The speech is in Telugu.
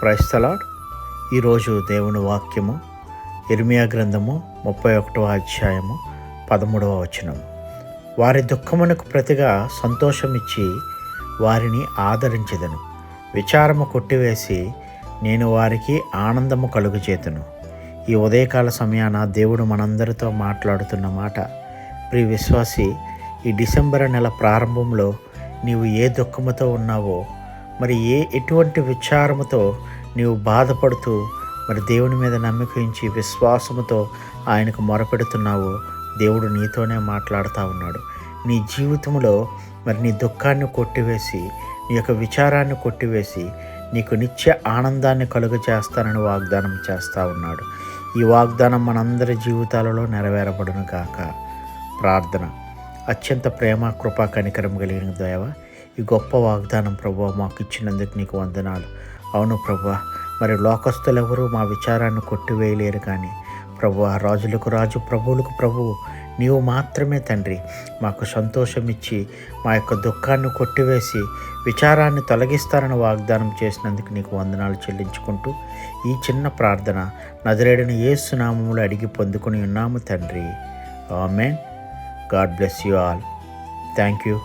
క్రైస్తలాడ్ ఈరోజు దేవుని వాక్యము ఇర్మియా గ్రంథము ముప్పై ఒకటవ అధ్యాయము పదమూడవ వచనం. వారి దుఃఖమునకు ప్రతిగా సంతోషమిచ్చి వారిని ఆదరించదను. విచారము కొట్టివేసి నేను వారికి ఆనందము కలుగుచేతును ఈ ఉదయకాల సమయాన దేవుడు మనందరితో మాట్లాడుతున్న మాట ప్రియ విశ్వాసి ఈ డిసెంబర్ నెల ప్రారంభంలో నీవు ఏ దుఃఖముతో ఉన్నావో మరి ఏ ఎటువంటి విచారముతో నీవు బాధపడుతూ మరి దేవుని మీద నమ్మిక ఉంచి విశ్వాసముతో ఆయనకు మొరపెడుతున్నావో దేవుడు నీతోనే మాట్లాడుతూ ఉన్నాడు. నీ జీవితంలో మరి నీ దుఃఖాన్ని కొట్టివేసి నీ యొక్క విచారాన్ని కొట్టివేసి నీకు నిత్య ఆనందాన్ని కలుగ చేస్తానని వాగ్దానం చేస్తూ ఉన్నాడు. ఈ వాగ్దానం మనందరి జీవితాలలో నెరవేరబడును గాక. ప్రార్థన. అత్యంత ప్రేమ కృపా కనికరం కలిగిన దేవ ఈ గొప్ప వాగ్దానం ప్రభు మాకు ఇచ్చినందుకు నీకు వందనాలు. అవును ప్రభు మరి లోకస్తులెవరూ మా విచారాన్ని కొట్టివేయలేరు కానీ ప్రభు రాజులకు రాజు ప్రభువులకు ప్రభువు నీవు మాత్రమే తండ్రి. మాకు సంతోషం ఇచ్చి మా యొక్క దుఃఖాన్ని కొట్టివేసి విచారాన్ని తొలగిస్తారని వాగ్దానం చేసినందుకు నీకు వందనాలు చెల్లించుకుంటూ ఈ చిన్న ప్రార్థన నదిరేడిన ఏసునామములు అడిగి పొందుకుని ఉన్నాము తండ్రి. Amen. God bless you all. Thank you